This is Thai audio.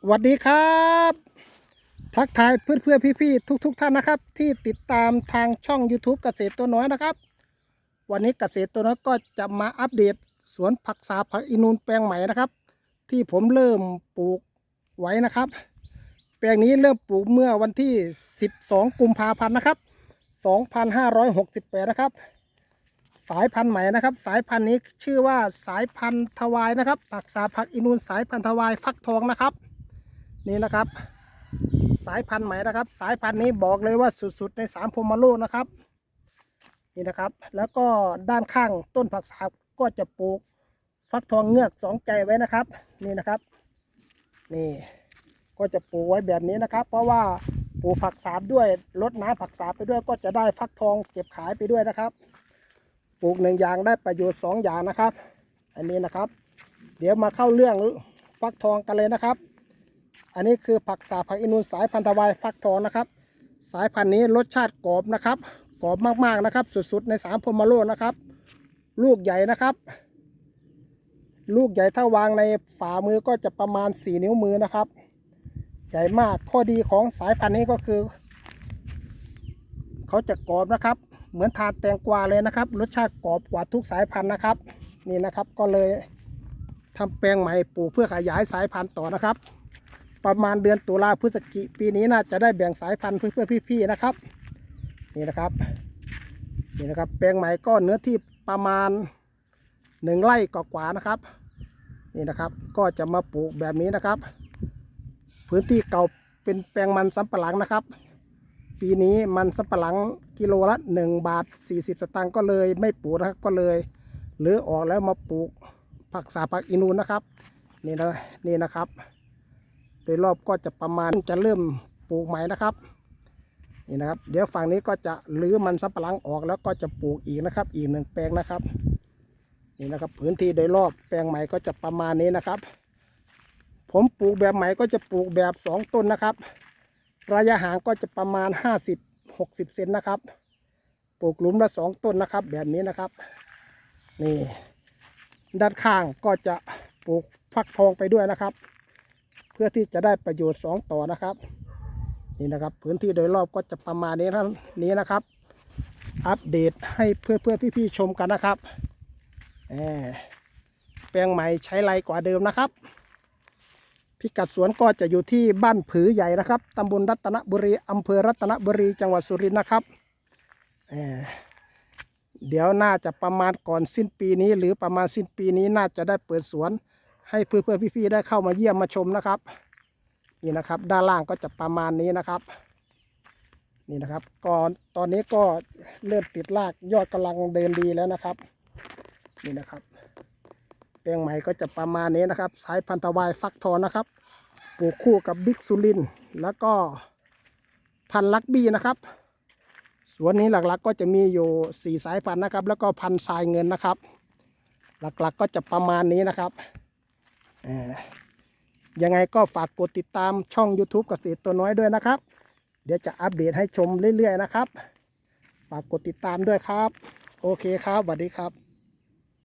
สวัสดีครับ ทักทายเพื่อนเพื่อนพี่พี่ทุกทุกท่านนะครับ ที่ติดตามทางช่อง YouTube เกษตรตัวน้อยนะครับ วันนี้เกษตรตัวน้อยก็จะมาอัปเดตสวนผักสาผักอินูนแปลงใหม่นะครับ ที่ผมเริ่มปลูกไว้นะครับ แปลงนี้เริ่มปลูกเมื่อวันที่ 12 กุมภาพันธ์นะครับ 2568 นะครับ สายพันธุ์ใหม่นะครับ สายพันธุ์นี้ชื่อว่าสายพันธุ์ทวายนะครับผักสาผักอินูนสายพันธุ์ทวายฟักทองนะครับ นี่นะครับ สายพันธุ์ใหม่นะครับ สายพันธุ์นี้บอกเลยว่าสุดๆในสามพรหมโลกนะครับ นี่นะครับ แล้วก็ด้านข้างต้นผักสาบก็จะปลูกฟักทองเงือกสองใจไว้นะครับ นี่นะครับ นี่ก็จะปลูกไว้แบบนี้นะครับ เพราะว่าปลูกผักสาบด้วยลดน้ำผักสาบไปด้วยก็จะได้ฟักทองเก็บขายไปด้วยนะครับ ปลูกหนึ่งอย่างได้ประโยชน์สองอย่างนะครับ อันนี้นะครับ เดี๋ยวมาเข้าเรื่องฟักทองกันเลยนะครับ อันนี้คือผักสาผักอินูนสายพันธุ์ทวายฟักทองนะครับ สายพันธุ์นี้รสชาติกรอบนะครับกรอบมากๆนะครับ สุดๆในสามพรหมโลนะครับ ลูกใหญ่นะครับ ลูกใหญ่ถ้าวางในฝ่ามือก็จะประมาณสี่นิ้วมือนะครับ ใหญ่มากข้อดีของสายพันธุ์นี้ก็คือเขาจะกรอบนะครับ เหมือนทานแตงกวาเลยนะครับ รสชาติกรอบกว่าทุกสายพันธุ์นะครับ นี่นะครับก็เลยทำแปลงใหม่ปลูกเพื่อขยายสายพันธุ์ต่อนะครับ ประมาณเดือนตุลาพฤศจิกปีนี้น่าจะได้แบ่งสายพันธุ์เพื่อพี่ๆนะครับ นี่นะครับนี่นะครับ แปลงใหม่ก็เนื้อที่ประมาณหนึ่งไร่กว่าๆนะครับ นี่นะครับก็จะมาปลูกแบบนี้นะครับ พื้นที่เก่าเป็นแปลงมันสำปะหลังนะครับ ปีนี้มันสำปะหลังกิโลละ1บาท40 สตางค์ก็เลยไม่ปลูกนะครับก็เลยหรือออกแล้วมาปลูกผักสาผักอินูนนะครับ นี่นะนี่นะครับ โดยรอบก็จะประมาณจะเริ่มปลูกใหม่นะครับนี่นะครับ เดี๋ยวฝั่งนี้ก็จะรื้อมันสำปะหลังออกแล้วก็จะปลูกอีกนะครับ อีกหนึ่งแปลงนะครับนี่นะครับ พื้นที่โดยรอบแปลงใหม่ก็จะประมาณนี้นะครับ ผมปลูกแบบใหม่ก็จะปลูกแบบสองต้นนะครับ ระยะห่างก็จะประมาณห้าสิบหกสิบเซนนะครับ ปลูกหลุมละสองต้นนะครับ แบบนี้นะครับ นี่ ด้านข้างก็จะปลูกฟักทองไปด้วยนะครับ เพื่อที่จะได้ประโยชน์สองต่อนะครับ นี่นะครับ พื้นที่โดยรอบก็จะประมาณนี้ท่านนี้นะครับ อัปเดตให้เพื่อเพื่อพี่ๆชมกันนะครับแหมแปลงใหม่ใช้ไรกว่าเดิมนะครับ พิกัดสวนก็จะอยู่ที่บ้านผือใหญ่นะครับตำบลรัตนบุรีอำเภอรัตนบุรีจังหวัดสุรินทร์นะครับแหมเดี๋ยวน่าจะประมาณก่อนสิ้นปีนี้ หรือประมาณสิ้นปีนี้น่าจะได้เปิดสวน ให้เพื่อนเพื่อนๆพี่ๆได้เข้ามาเยี่ยมมาชมนะครับ นี่นะครับ ด้านล่างก็จะประมาณนี้นะครับ นี่นะครับก่อนตอนนี้ก็เริ่มติดรากยอดกำลังเดินดีแล้วนะครับ นี่นะครับแปลงใหม่ก็จะประมาณนี้นะครับ สายพันธุ์วายฟักทองนะครับปลูกคู่กับบิ๊กซูลิน แล้วก็พันธุ์ลักบี้นะครับสวนนี้หลักๆก็จะมีอยู่สี่สายพันธุ์นะครับ แล้วก็พันธุ์ทรายเงินนะครับ หลักๆก็จะประมาณนี้นะครับ ยังไงก็ฝากกดติดตามช่อง YouTube เกษตรตัวน้อยด้วยนะครับ เดี๋ยวจะอัปเดตให้ชมเรื่อยๆนะครับ ฝากกดติดตามด้วยครับ โอเคครับสวัสดีครับ